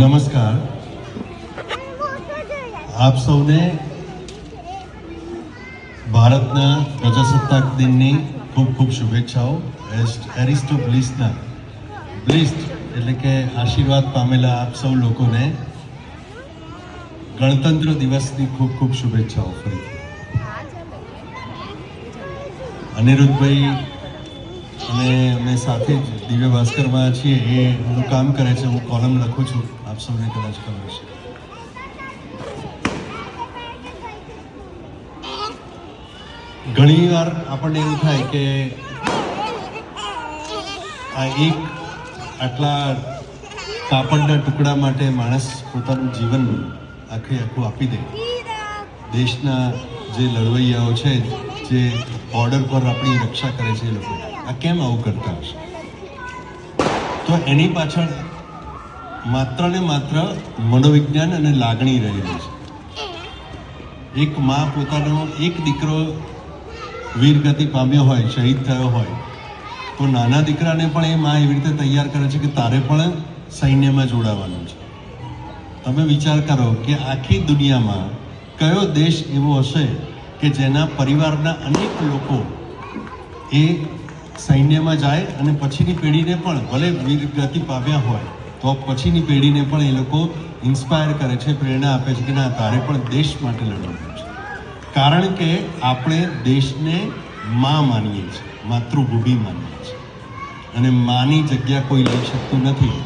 નમસ્કાર. આપ સૌને ભારતના પ્રજાસત્તાક દિનની ખૂબ ખૂબ શુભેચ્છાઓ. એરિસ્ટો બ્લિસ્ટના બ્લિસ્ટ એટલે કે આશીર્વાદ પામેલા આપ સૌ લોકોને ગણતંત્ર દિવસની ખૂબ ખૂબ શુભેચ્છાઓ ફરીથી. અનિરુદ્ધભાઈ અને અમે સાથે જ દિવ્ય ભાસ્કરમાં છીએ. એ એનું કામ કરે છે. હું કોલમ લખું છું. આપ સૌને કદાચ ખબર છે ઘણીવાર આપણને એવું થાય કે આ એક આટલા કાપડના ટુકડા માટે માણસ પોતાનું જીવન આખે આખું આપી દે. દેશના જે લડવૈયાઓ છે, જે બોર્ડર પર આપણી રક્ષા કરે છે એ લોકો. આ કેમ આવું કરતા હશે? તો એની પાછળ માત્ર ને માત્ર મનોવિજ્ઞાન અને લાગણી રહેલી છે. એક માં પોતાનો એક દીકરો વીરગતિ પામ્યો હોય, શહીદ થયો હોય, તો નાના દીકરાને પણ એ માં એવી રીતે તૈયાર કરે છે કે તારે પણ સૈન્યમાં જોડાવાનું છે. તમે વિચાર કરો કે આખી દુનિયામાં કયો દેશ એવો હશે કે જેના પરિવારના અનેક લોકો એ સૈન્યમાં જાય અને પછીની પેઢીને પણ ભલે વીરગતિ પામ્યા હોય તો પછીની પેઢીને પણ એ લોકો ઇન્સ્પાયર કરે છે, પ્રેરણા આપે છે કે ના, તારે પણ દેશ માટે લડવાનું છે. કારણ કે આપણે દેશને માં માનીએ છીએ, માતૃભૂમિ માનીએ છીએ. અને માની જગ્યા કોઈ લઈ શકતું નથી.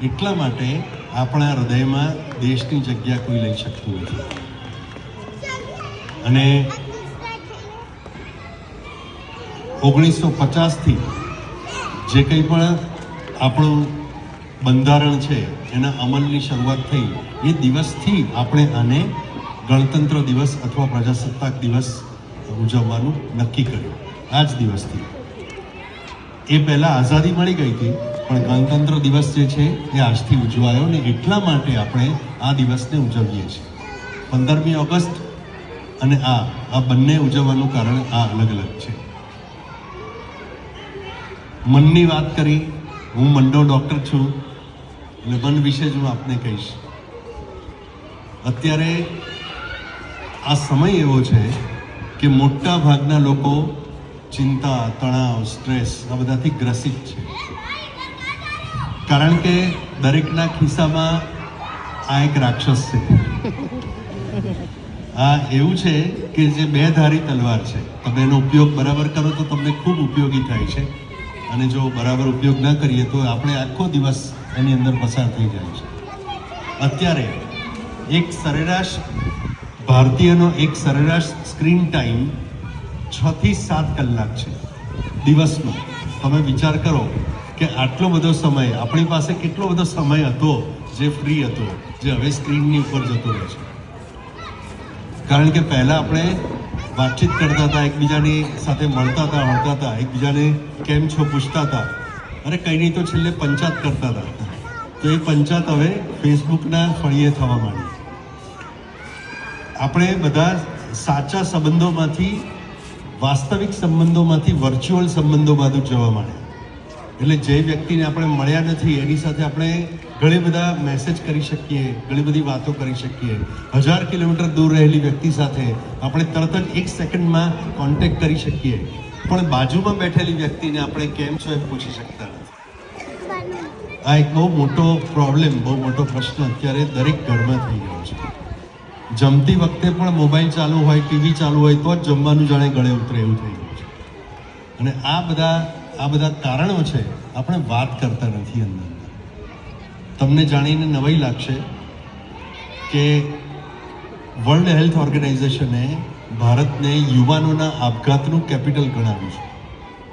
એટલા માટે આપણા હૃદયમાં દેશની જગ્યા કોઈ લઈ શકતું નથી. અને ઓગણીસો પચાસથી જે કંઈ પણ આપણું બંધારણ છે, એના અમલની શરૂઆત થઈ. એ દિવસથી આપણે આને ગણતંત્ર દિવસ અથવા પ્રજાસત્તાક દિવસ ઉજવવાનું નક્કી કર્યું. આ જ દિવસથી. એ પહેલાં આઝાદી મળી ગઈ હતી, પણ ગણતંત્ર દિવસ જે છે, એ આજથી ઉજવાયો ને એટલા માટે આપણે આ દિવસને ઉજવીએ છીએ. પંદરમી ઓગસ્ટ અને આ આ બંને ઉજવવાનું કારણ આ અલગ અલગ છે. મનની વાત કરી, હું મંડો ડૉક્ટર છું. મન વિશે જ હું આપને કહીશ. અત્યારે આ સમય એવો છે કે મોટા ભાગના લોકો ચિંતા, તણાવ, સ્ટ્રેસ આ બધાથી ગ્રસિત છે. કારણ કે દરેકના ખિસ્સામાં આ એક રાક્ષસ છે. આ એવું છે કે જે બે ધારી તલવાર છે. તમે એનો ઉપયોગ બરાબર કરો તો તમને ખૂબ ઉપયોગી થાય છે. અને જો બરાબર ઉપયોગ ન કરીએ તો આપણે આખો દિવસ એની અંદર પસાર થઈ જાય છે. અત્યારે એક સરેરાશ, ભારતીયનો એક સરેરાશ સ્ક્રીન ટાઈમ છ થી સાત કલાક છે દિવસનો. તમે વિચાર કરો કે આટલો બધો સમય, આપણી પાસે કેટલો બધો સમય હતો જે ફ્રી હતો, જે હવે સ્ક્રીનની ઉપર જતો રહે છે. કારણ કે પહેલાં આપણે વાતચીત કરતા હતા, એકબીજાની સાથે મળતા હતા, હળતા હતા, એકબીજાને કેમ છો પૂછતા હતા. અરે કંઈ નહીં તો છેલ્લે પંચાત કરતા હતા. તો એ પંચાત હવે ફેસબુકના ફળીએ થવા માંડી આપણે બધા સાચા સંબંધોમાંથી, વાસ્તવિક સંબંધોમાંથી વર્ચ્યુઅલ સંબંધો બાજુ જવા માંડ્યા. એટલે જે વ્યક્તિને આપણે મળ્યા નથી, એની સાથે આપણે ઘણી બધા મેસેજ કરી શકીએ, ઘણી બધી વાતો કરી શકીએ. હજાર કિલોમીટર દૂર રહેલી વ્યક્તિ સાથે આપણે તરત જ એક સેકન્ડમાં કોન્ટેક્ટ કરી શકીએ. પણ બાજુમાં બેઠેલી વ્યક્તિને આપણે કેમ છો એમ પૂછી શકતા આ એક બહુ મોટો પ્રોબ્લેમ બહુ મોટો પ્રશ્ન અત્યારે દરેક ઘરમાં થઈ ગયો છે. જમતી વખતે પણ મોબાઈલ ચાલુ હોય ટીવી ચાલુ હોય, તો જ જમવાનું જાણે ગળે ઉતરે એવું થઈ ગયું છે. અને આ બધા આ બધા કારણો છે, આપણે વાત કરતા નથી અંદર. તમને જાણીને નવાઈ લાગશે કે વર્લ્ડ હેલ્થ ઓર્ગેનાઇઝેશને ભારતને યુવાનોના આપઘાતનું કેપિટલ ગણાવ્યું છે.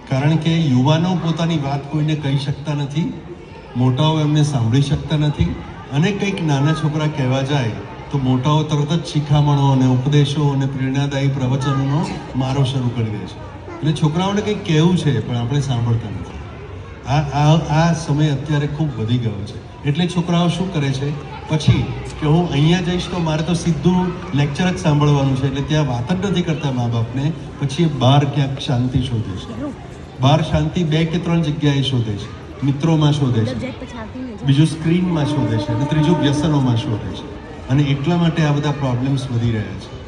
કારણ કે યુવાનો પોતાની વાત કોઈને કહી શકતા નથી મોટાઓ એમને સાંભળી શકતા નથી અને કંઈક નાના છોકરા કહેવા જાય તો મોટાઓ તરત જ શિખામણો અને ઉપદેશો અને પ્રેરણાદાયી પ્રવચનોનો મારો શરૂ કરી દે છે. એટલે છોકરાઓને કંઈક કહેવું છે પણ આપણે સાંભળતા નથી. આ આ આ સમય અત્યારે ખૂબ વધી ગયો છે. એટલે છોકરાઓ શું કરે છે? પછી કે હું અહીંયા જઈશ તો મારે તો સીધું લેક્ચર જ સાંભળવાનું છે. એટલે ત્યાં વાત જ નથી કરતા મા બાપને પછી બહાર ક્યાંક શાંતિ શોધે છે. બહાર શાંતિ બે કે ત્રણ જગ્યાએ શોધે છે. મિત્રોમાં શોધે છે બીજું સ્ક્રીનમાં શોધે છે? અને ત્રીજું વ્યસનોમાં શોધે છે? અને એટલા માટે આ બધા પ્રોબ્લેમ્સ વધી રહ્યા છે.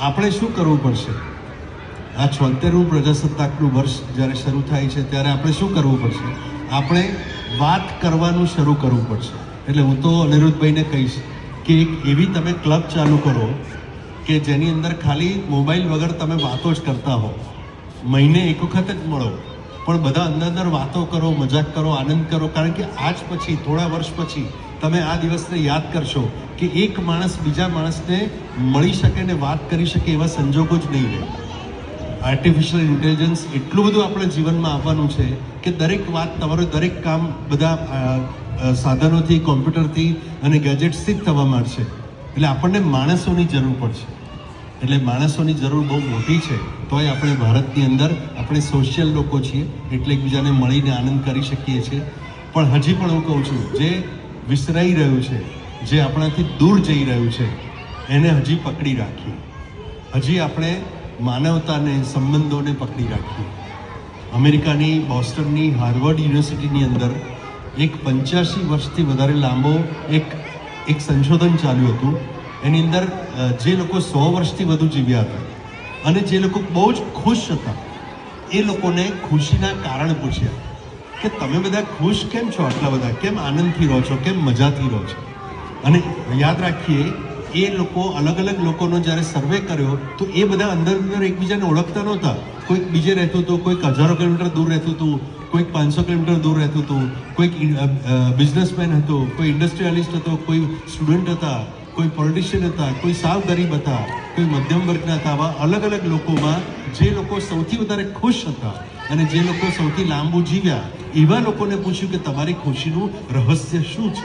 આપણે શું કરવું પડશે? આ છોતેરમું પ્રજાસત્તાકનું વર્ષ જ્યારે શરૂ થાય છે ત્યારે આપણે શું કરવું પડશે? આપણે વાત કરવાનું શરૂ કરવું પડશે. એટલે હું તો અનિરુદ્ધભાઈને કહીશ કે એક એવી તમે ક્લબ ચાલુ કરો કે જેની અંદર ખાલી મોબાઈલ વગર તમે વાતો જ કરતા હો. મહિને એક વખત જ મળો. પણ બધા અંદર અંદર વાતો કરો, મજાક કરો, આનંદ કરો. કારણ કે આજ પછી, થોડા વર્ષ પછી, તમે આ દિવસને યાદ કરશો કે એક માણસ બીજા માણસને મળી શકે ને વાત કરી શકે એવા સંજોગો જ નહીં રહે. આર્ટિફિશિયલ ઇન્ટેલિજન્સ એટલું બધું આપણા જીવનમાં આવવાનું છે કે દરેક વાત, તમારું દરેક કામ બધા સાધનોથી, કોમ્પ્યુટરથી અને ગેજેટ્સથી જ થવા માંડશે. એટલે આપણને માણસોની જરૂર પડશે. એટલે માણસોની જરૂર બહુ મોટી છે. તોય આપણે ભારતની અંદર આપણે સોશિયલ લોકો છીએ એટલે એકબીજાને મળીને આનંદ કરી શકીએ છીએ. પણ હજી પણ હું કહું છું, જે વિસરાઈ રહ્યું છે, જે આપણાથી દૂર જઈ રહ્યું છે, એને હજી પકડી રાખીએ. હજી આપણે માનવતાને, સંબંધોને પકડી રાખીએ. અમેરિકાની, બોસ્ટનની, હાર્વર્ડ યુનિવર્સિટીની અંદર એક પંચ્યાસી વર્ષથી વધારે લાંબો એક એક સંશોધન ચાલ્યું હતું. એની અંદર જે લોકો સો વર્ષથી વધુ જીવ્યા હતા અને જે લોકો બહુ જ ખુશ હતા, એ લોકોને ખુશીના કારણ પૂછ્યા કે તમે બધા ખુશ કેમ છો આટલા બધા? કેમ આનંદથી રહો છો? કેમ મજાથી રહો છો? અને યાદ રાખીએ, એ લોકો અલગ અલગ લોકોનો જ્યારે સર્વે કર્યો, તો એ બધા અંદર અંદર એકબીજાને ઓળખતા નહોતા. કોઈક બીજે રહેતું હતું, કોઈક હજારો કિલોમીટર દૂર રહેતું હતું, કોઈક પાંચસો કિલોમીટર દૂર રહેતું હતું, કોઈક બિઝનેસમેન હતો, કોઈ ઇન્ડસ્ટ્રીયાલિસ્ટ હતો, કોઈ સ્ટુડન્ટ હતા. કોઈ પોલિટિશિયન હતા, કોઈ સાવ ગરીબ હતા, કોઈ મધ્યમ વર્ગના હતા, આવા અલગ અલગ લોકોમાં જે લોકો સૌથી વધારે ખુશ હતા અને જે લોકો સૌથી લાંબુ જીવ્યા, એવા લોકોને પૂછ્યું કે તમારી ખુશીનું રહસ્ય શું છે?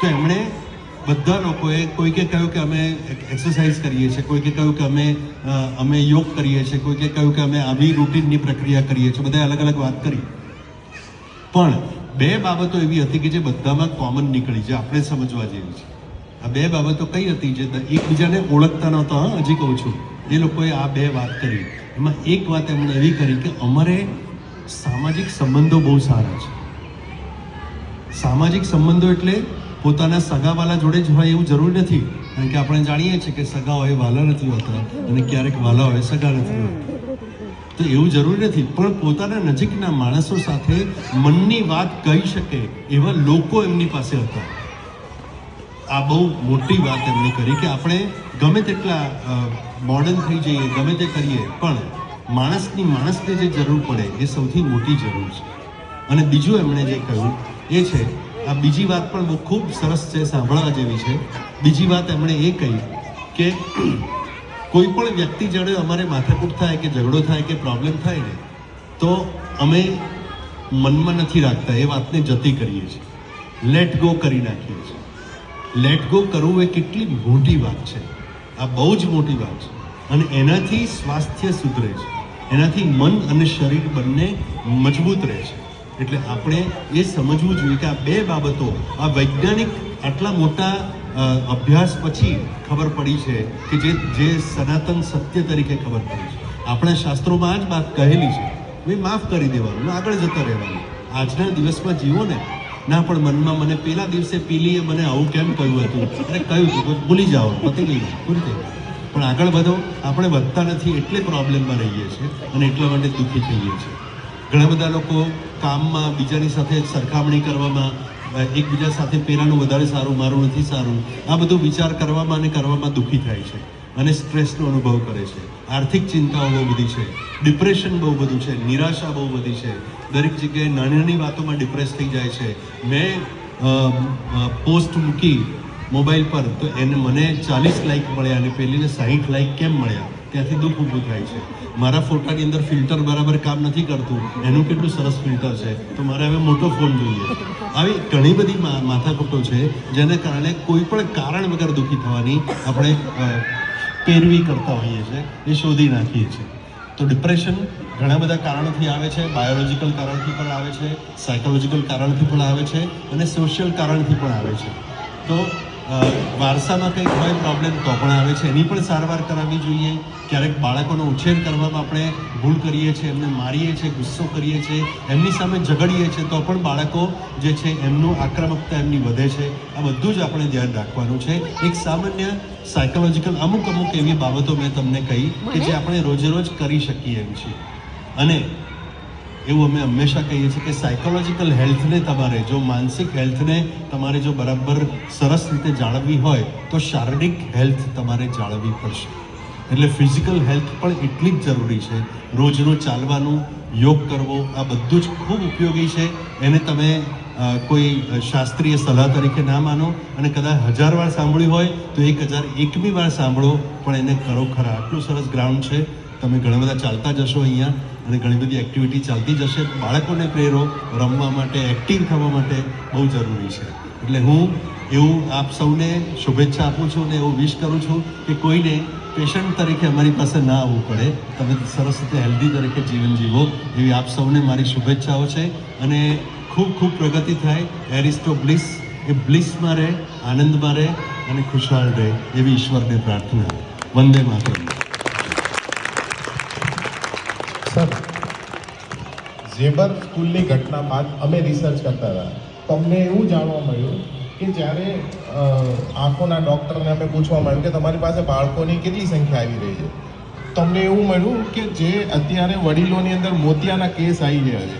તો એમણે બધા લોકોએ કોઈકે કહ્યું કે અમે એક્સરસાઇઝ કરીએ છીએ, કોઈકે કહ્યું કે અમે અમે યોગ કરીએ છીએ, કોઈકે કહ્યું કે અમે આવી રૂટીનની પ્રક્રિયા કરીએ છીએ, બધાએ અલગ અલગ વાત કરી. પણ બે બાબતો એવી હતી કે જે બધામાં કોમન નીકળી છે, આપણે સમજવા જેવી છે. આ બે બાબતો કઈ હતી જે એકબીજાને ઓળખતા નહોતા હજી કહું છું. એ લોકોએ આ બે વાત કરી. એમાં એક વાત એમણે એવી કરી કે અમારે સામાજિક સંબંધો બહુ સારા છે. સામાજિક સંબંધો એટલે પોતાના સગાવાલા જોડે જ હોય એવું જરૂર નથી. કારણ કે આપણે જાણીએ છીએ કે સગા હોય વાલા નથી હોતા અને ક્યારેક વાલા હોય સગા નથી હોતા. તો એવું જરૂરી નથી. પણ પોતાના નજીકના માણસો સાથે મનની વાત કહી શકે એવા લોકો એમની પાસે હતા. આ બહુ મોટી વાત એમણે કરી કે આપણે ગમે તેટલા મોડર્ન થઈ જઈએ, ગમે તે કરીએ, પણ માણસની માણસને જે જરૂર પડે એ સૌથી મોટી જરૂર છે. અને બીજું એમણે જે કહ્યું એ છે, આ બીજી વાત પણ બહુ ખૂબ સરસ છે, સાંભળવા જેવી છે. બીજી વાત એમણે એ કહી કે કોઈ પણ વ્યક્તિ જોડે અમારે માથાકૂટ થાય કે ઝઘડો થાય કે પ્રોબ્લેમ થાય ને, તો અમે મનમાં નથી રાખતા, એ વાતને જતી કરીએ છીએ. લેટ ગો કરી નાખીએ છીએ. લેટ ગો કરવું એ કેટલી મોટી વાત છે. આ બહુ જ મોટી વાત છે. અને એનાથી સ્વાસ્થ્ય સુધરે છે. એનાથી મન અને શરીર બંને મજબૂત રહે છે. એટલે આપણે એ સમજવું જોઈએ કે આ બે બાબતો, આ વૈજ્ઞાનિક આટલા મોટા અભ્યાસ પછી ખબર પડી છે કે જે જે સનાતન સત્ય તરીકે ખબર પડી છે. આપણા શાસ્ત્રોમાં આ જ વાત કહેલી છે. ભાઈ માફ કરી દેવાનું આગળ જતા રહેવાનું. આજના દિવસમાં જીવો ને ના, પણ મનમાં મને પેલા દિવસે પીલીએ મને આવું કેમ કહ્યું હતું? અને કહ્યું હતું ભૂલી જાઓ, પતી ગઈ પૂરી થઈ પણ આગળ વધો, આપણે વધતા નથી, એટલે પ્રોબ્લેમમાં રહીએ છીએ અને એટલા માટે દુઃખી થઈએ છીએ. ઘણા બધા લોકો કામમાં, બીજાની સાથે સરખામણી કરવામાં એકબીજા સાથે પેલાનું વધારે સારું, મારું નથી સારું, આ બધું વિચાર કરવામાં અને કરવામાં દુઃખી થાય છે અને સ્ટ્રેસનો અનુભવ કરે છે. આર્થિક ચિંતાઓ બહુ બધી છે, ડિપ્રેશન બહુ બધું છે, નિરાશા બહુ બધી છે દરેક જગ્યાએ નાની નાની વાતોમાં ડિપ્રેસ થઈ જાય છે. મેં પોસ્ટ મૂકી મોબાઈલ પર, તો એને મને ચાલીસ લાઇક મળ્યા અને પેલીને સાહીઠ લાઈક કેમ મળ્યા? ત્યાંથી દુઃખ ઊભું થાય છે. મારા ફોટાની અંદર ફિલ્ટર બરાબર કામ નથી કરતું. એનું કેટલું સરસ ફિલ્ટર છે. તો મારે હવે મોટો ફોન જોઈએ. આવી ઘણી બધી માથાકૂટો છે, જેને કારણે કોઈ પણ કારણ વગર દુઃખી થવાની આપણે પેરવી કરતા હોઈએ છીએ એ શોધી નાખીએ છીએ. તો ડિપ્રેશન ઘણા બધા કારણોથી આવે છે બાયોલોજિકલ કારણથી પણ આવે છે સાયકોલોજીકલ કારણથી પણ આવે છે અને સોશિયલ કારણથી પણ આવે છે. તો વારસામાં કંઈક હોય પ્રોબ્લેમ તો પણ આવે છે. એની પણ સારવાર કરાવવી જોઈએ. ક્યારેક બાળકોનો ઉછેર કરવામાં આપણે ભૂલ કરીએ છીએ એમને મારીએ છીએ ગુસ્સો કરીએ છીએ એમની સામે ઝઘડીએ છીએ તો પણ બાળકો જે છે એમનું આક્રમકતા એમની વધે છે. આ બધું જ આપણે ધ્યાન રાખવાનું છે. એક સામાન્ય સાયકોલોજીકલ અમુક અમુક એવી બાબતો મેં તમને કહી કે જે આપણે રોજે રોજ કરી શકીએ એમ છીએ. અને એવું અમે હંમેશા કહીએ છીએ કે સાયકોલોજીકલ હેલ્થને તમારે, જો માનસિક હેલ્થને તમારે જો બરાબર સરસ રીતે જાળવવી હોય, તો શારીરિક હેલ્થ તમારે જાળવવી પડશે. એટલે ફિઝિકલ હેલ્થ પણ એટલી જ જરૂરી છે. રોજનું ચાલવાનું, યોગ કરવો, આ બધું જ ખૂબ ઉપયોગી છે. એને તમે કોઈ શાસ્ત્રીય સલાહ તરીકે ના માનો અને કદાચ હજાર વાર સાંભળ્યું હોય, તો એક હજાર એકમી વાર સાંભળો, પણ એને કરો ખરા. આટલું સરસ ગ્રાઉન્ડ છે. તમે ઘણા બધા ચાલતા જશો અહીંયા. અને ઘણી બધી એક્ટિવિટી ચાલતી જશે બાળકોને પ્રેરો રમવા માટે એક્ટિવ થવા માટે બહુ જરૂરી છે. એટલે હું એવું આપ સૌને શુભેચ્છા આપું છું અને એવું વિશ કરું છું કે કોઈને પેશન્ટ તરીકે અમારી પાસે ના આવવું પડે. તમે સરસ રીતે હેલ્ધી તરીકે જીવન જીવો એવી આપ સૌને મારી શુભેચ્છાઓ છે. અને ખૂબ ખૂબ પ્રગતિ થાય. એરિસ્ટો બ્લિસ, એ બ્લિસમાં રહે, આનંદમાં રહે અને ખુશહાલ રહે એવી ઈશ્વરને પ્રાર્થના. વંદે માતરમ. ઝેબર સ્કૂલની ઘટના બાદ અમે રિસર્ચ કરતા હતા. તો અમને એવું જાણવા મળ્યું કે જ્યારે આંખોના ડૉક્ટરને અમે પૂછવા માંડ્યું કે તમારી પાસે બાળકોની કેટલી સંખ્યા આવી રહી છે? તો અમને એવું મળ્યું કે જે અત્યારે વડીલોની અંદર મોતિયાના કેસ આવી રહ્યા છે.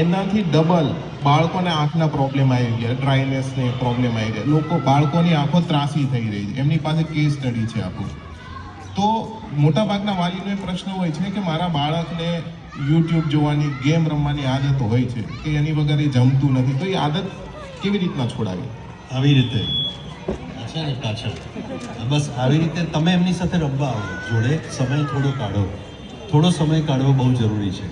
એનાથી ડબલ બાળકોને આંખના પ્રોબ્લેમ આવી ગયા ડ્રાયનેસને પ્રોબ્લેમ આવી ગયા. લોકો બાળકોની આંખો ત્રાસી થઈ રહી છે. એમની પાસે કેસ સ્ટડી છે આખું તો મોટાભાગના વાલીનો એ પ્રશ્ન હોય છે કે મારા બાળકને યુટ્યુબ જોવાની ગેમ રમવાની આદત હોય છે કે એની વગર એ જમતું નથી. તો એ આદત કેવી રીતના છોડાવી? આવી રીતે. છે ને પાછળ બસ આવી રીતે તમે એમની સાથે રમવા આવો. જોડે સમય થોડો કાઢો. થોડો સમય કાઢવો બહુ જરૂરી છે.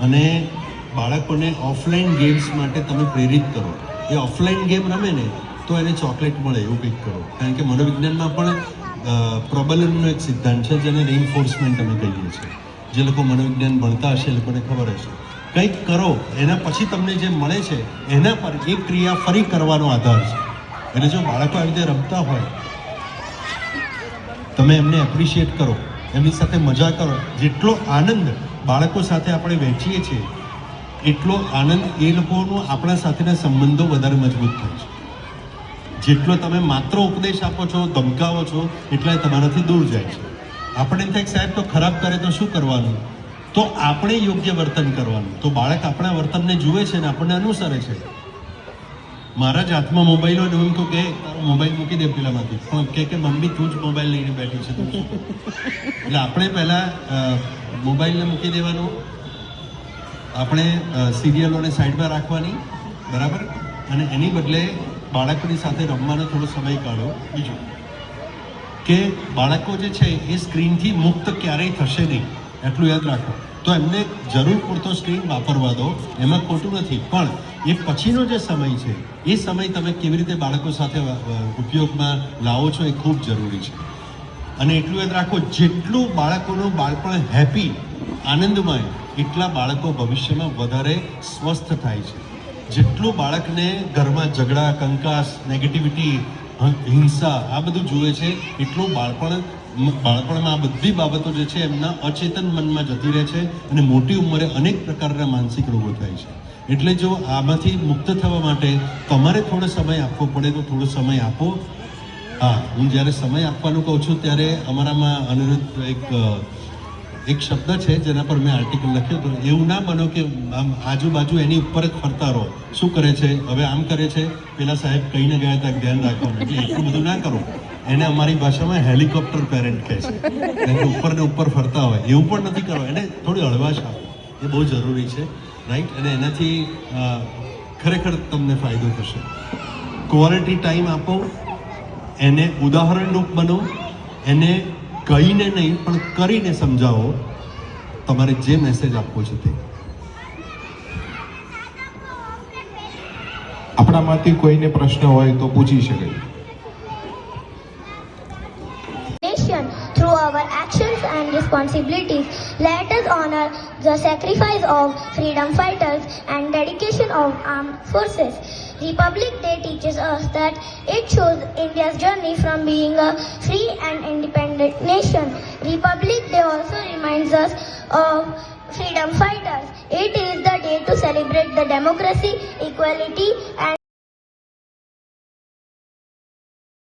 અને બાળકોને ઓફલાઈન ગેમ્સ માટે તમે પ્રેરિત કરો. એ ઓફલાઈન ગેમ રમે ને તો એને ચોકલેટ મળે એવું કંઈક કરો. કારણ કે મનોવિજ્ઞાનમાં પણ અ, પ્રબલનનો એક સિદ્ધાંત છે જેને રિઇન્ફોર્સમેન્ટ અમે કહીએ છીએ. જે લોકો મનોવિજ્ઞાન ભણતા હશે એ લોકોને ખબર હશે. કંઈક કરો, એના પછી તમને જે મળે છે, એના પર એ ક્રિયા ફરી કરવાનો આધાર છે. એટલે જો બાળકો આવી રીતે રમતા હોય, તમે એમને એપ્રિશિએટ કરો, એમની સાથે મજા કરો, જેટલો આનંદ બાળકો સાથે આપણે વહેંચીએ છીએ, એટલો આનંદ એ લોકોનો આપણા સાથેના સંબંધો વધારે મજબૂત થાય છે. જેટલો તમે માત્ર ઉપદેશ આપો છો, ધમકાવો છો, એટલા તમારાથી દૂર જાય છે. આપણે એમ થાય સાહેબ, તો ખરાબ કરે તો શું કરવાનું? તો આપણે યોગ્ય વર્તન કરવાનું. તો બાળક આપણા વર્તનને જુએ છે ને આપણને અનુસરે છે. મારા જ હાથમાં મોબાઈલ હોય હું કહું કે મોબાઈલ મૂકી દે પેલામાંથી. પણ કે કે, મમ્મી, તું જ મોબાઈલ લઈને બેઠી છે. તું એટલે આપણે પહેલાં મોબાઈલને મૂકી દેવાનું. આપણે સિરિયલોને સાઈડમાં રાખવાની. બરાબર? અને એની બદલે બાળકની સાથે રમવાનો થોડો સમય કાઢો. બીજું. કે બાળકો જે છે એ સ્ક્રીનથી મુક્ત ક્યારેય થશે નહીં. એટલું યાદ રાખો. તો એમને જરૂર પૂરતો સ્ક્રીન વાપરવા દો. એમાં ખોટું નથી. પણ એ પછીનો જે સમય છે, એ સમય તમે કેવી રીતે બાળકો સાથે ઉપયોગમાં લાવો છો એ ખૂબ જરૂરી છે. અને એટલું યાદ રાખો, જેટલું બાળકોનું બાળપણ હેપી, આનંદમય, એટલા બાળકો ભવિષ્યમાં વધારે સ્વસ્થ થાય છે. જેટલું બાળકને ઘરમાં ઝઘડા, કંકાસ નેગેટિવિટી હિંસા, આ બધું જુએ છે. એટલું બાળપણ બાળપણમાં આ બધી બાબતો જે છે એમના અચેતન મનમાં જતી રહે છે અને મોટી ઉંમરે અનેક પ્રકારના માનસિક રોગો થાય છે. એટલે જો આમાંથી મુક્ત થવા માટે તમારે થોડો સમય આપવો પડે તો થોડો સમય આપો. હા, હું જ્યારે સમય આપવાનું કહું છું ત્યારે અમારામાં અનિરુદ્ધ એક એક શબ્દ છે જેના પર મેં આર્ટિકલ લખ્યો હતો. એવું ના બનો કે આમ આજુબાજુ એની ઉપર જ ફરતા રહો. શું કરે છે? હવે આમ કરે છે? પેલા સાહેબ કહીને ગયા હતા ધ્યાન રાખવાનું. એટલે એટલું બધું ના કરો. એને અમારી ભાષામાં હેલિકોપ્ટર પેરેન્ટ કહે છે. ઉપર ને ઉપર ફરતા હોય. એવું પણ નથી કરો. એને થોડી હળવાશ આપો. એ બહુ જરૂરી છે. રાઈટ અને એનાથી ખરેખર તમને ફાયદો થશે. ક્વોલિટી ટાઈમ આપો. એને ઉદાહરણરૂપ બનો. એને કહીને નહીં પણ કરીને સમજાવો તમારે જે મેસેજ આપવો છે તે આપણામાંથી કોઈને પ્રશ્ન હોય તો પૂછી શકે through our actions and responsibilities. Let us honor the sacrifice of freedom fighters and dedication of armed forces. Republic Day teaches us that it shows India's journey from being a free and independent nation. Republic Day also reminds us of freedom fighters. It is the day to celebrate the democracy, equality, and